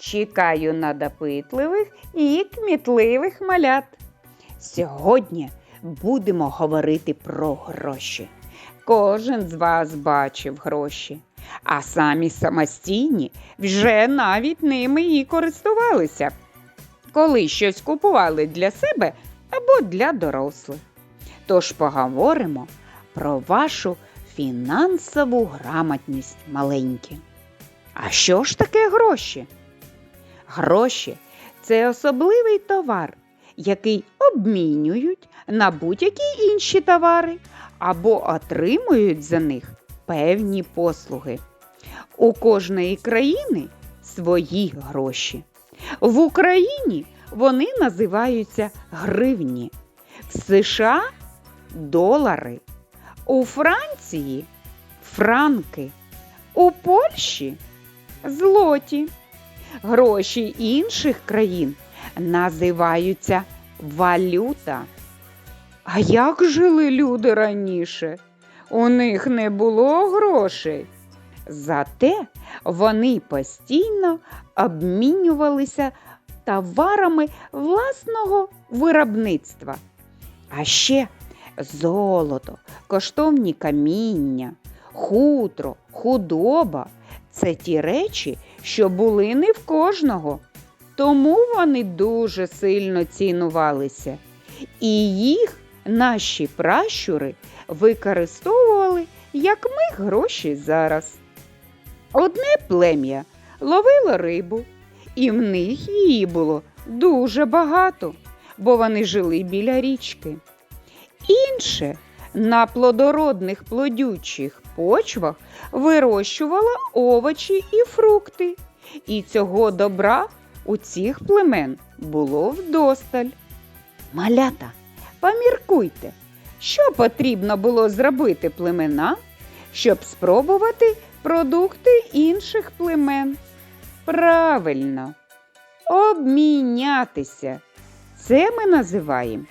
Чекаю на допитливих і кмітливих малят. Сьогодні будемо говорити про гроші. Кожен з вас бачив гроші, а самі самостійні вже навіть ними і користувалися, коли щось купували для себе або для дорослих. Тож поговоримо про вашу фінансову грамотність маленькі. А що ж таке гроші? Гроші це особливий товар, який обмінюють на будь-які інші товари або отримують за них певні послуги. У кожної країни свої гроші. В Україні вони називаються гривні, в США долари, у Франції франки, у Польщі злоті. Гроші інших країн називаються валюта. А як жили люди раніше? У них не було грошей. Зате вони постійно обмінювалися товарами власного виробництва. А ще золото, коштовні каміння, хутро, худоба це ті речі, що були не в кожного. Тому вони дуже сильно цінувалися. І їх наші пращури використовували, як ми гроші зараз. Одне плем'я ловило рибу, і в них її було дуже багато, бо вони жили біля річки. Інше на плодородних плодючих почвах вирощувало овочі і фрукти, і цього добра у цих племен було вдосталь. Малята, поміркуйте, що потрібно було зробити племенам, щоб спробувати продукти інших племен? Правильно, обмінятися. Це ми називаємо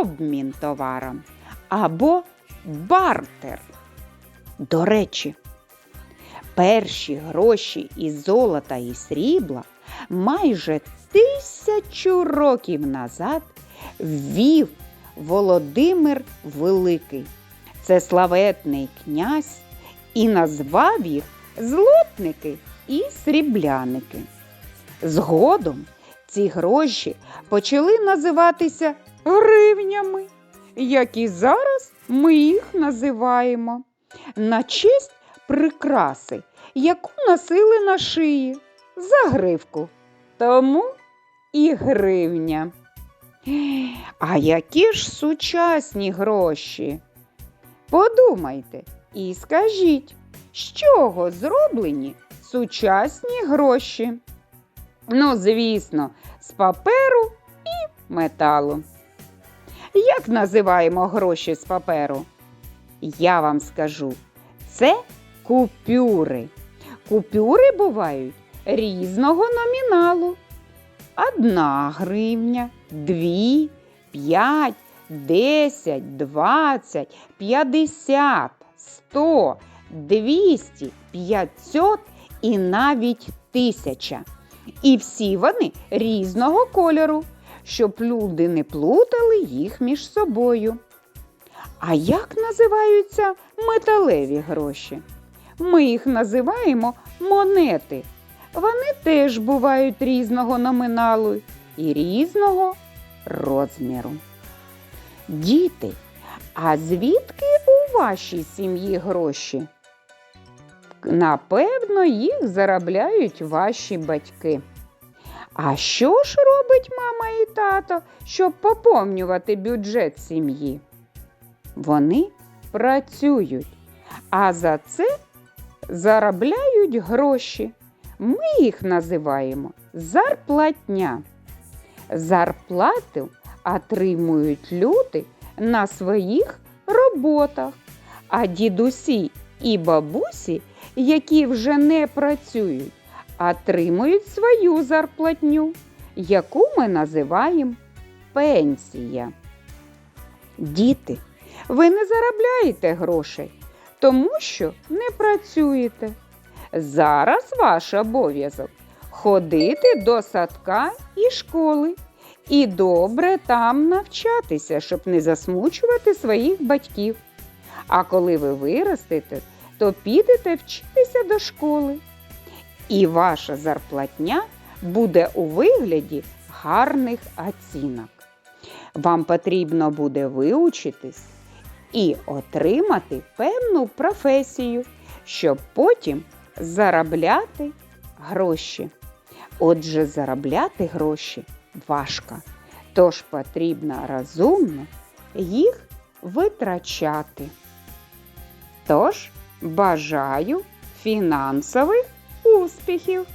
обмін товаром або бартер. До речі, перші гроші із золота і срібла майже тисячу років назад ввів Володимир Великий. Це славетний князь і назвав їх злотники і срібляники. Згодом ці гроші почали називатися гривнями, як і зараз ми їх називаємо на честь прикраси, яку носили на шиї за гривку. Тому і гривня. А які ж сучасні гроші? Подумайте і скажіть, з чого зроблені сучасні гроші? Ну, звісно, з паперу і металу. Як називаємо гроші з паперу? Я вам скажу, це купюри. Купюри бувають різного номіналу. Одна гривня, дві, п'ять, десять, двадцять, п'ятдесят, сто, двісті, п'ятсот і навіть тисяча. І всі вони різного кольору, щоб люди не плутали їх між собою. А як називаються металеві гроші? Ми їх називаємо монети. Вони теж бувають різного номіналу і різного розміру. Діти, а звідки у вашій сім'ї гроші? Напевно, їх заробляють ваші батьки. А що ж робить мама і тато, щоб поповнювати бюджет сім'ї? Вони працюють, а за це заробляють гроші. Ми їх називаємо зарплатня. Зарплату отримують люди на своїх роботах, а дідусі і бабусі, які вже не працюють, отримують свою зарплатню, яку ми називаємо пенсія. Діти, ви не заробляєте грошей, тому що не працюєте. Зараз ваш обов'язок ходити до садка і школи і добре там навчатися, щоб не засмучувати своїх батьків. А коли ви виростете, то підете вчитися до школи. І ваша зарплатня буде у вигляді гарних оцінок. Вам потрібно буде виучитись і отримати певну професію, щоб потім заробляти гроші. Отже, заробляти гроші важко, тож потрібно розумно їх витрачати. Тож бажаю фінансових успіхів!